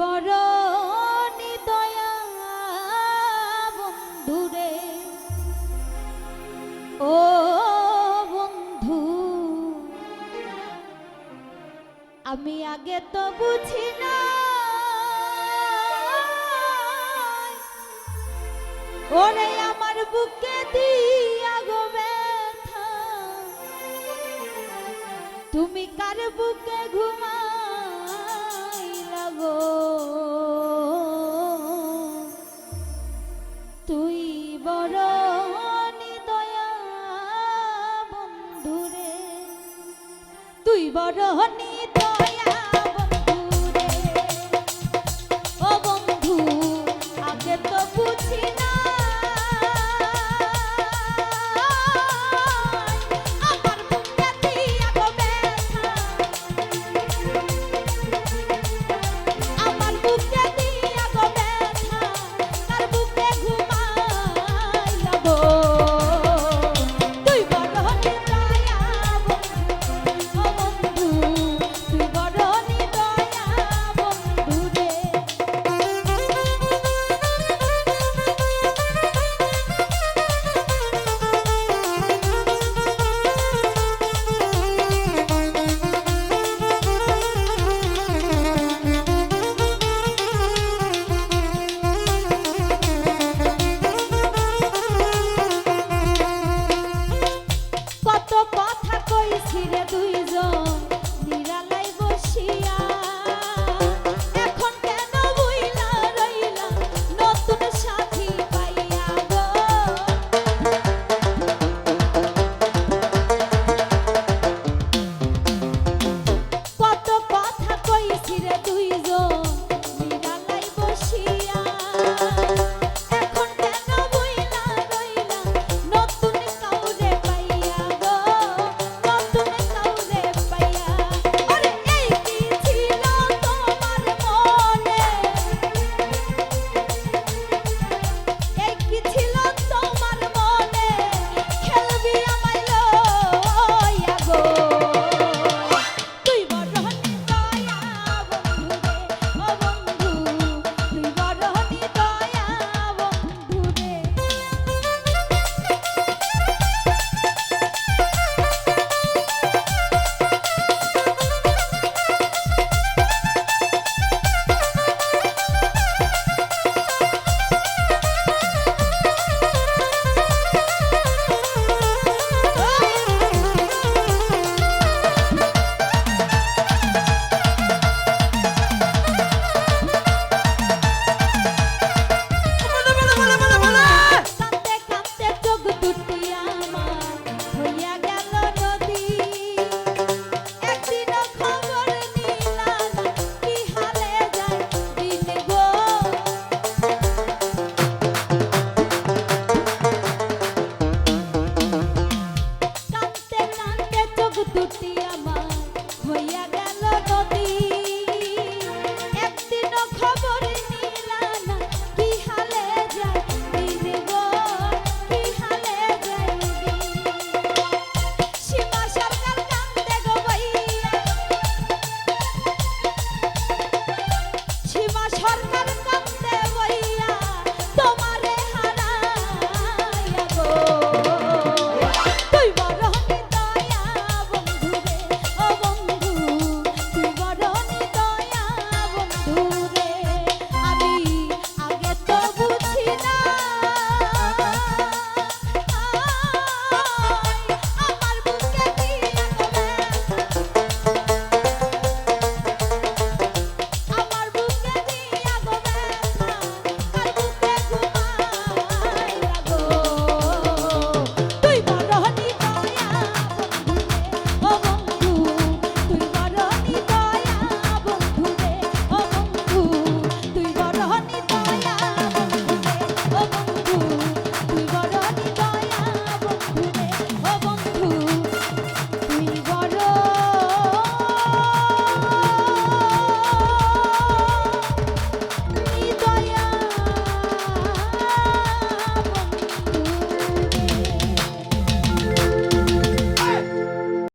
বড় নিতয়া বন্ধুরে। ও বন্ধু, আমি আগে তো বুঝি না ওরে আমার বুকে দিয়া গো ব্যথা। তুমি কার বুকে ঘুমা তুই বড় নিতা tutti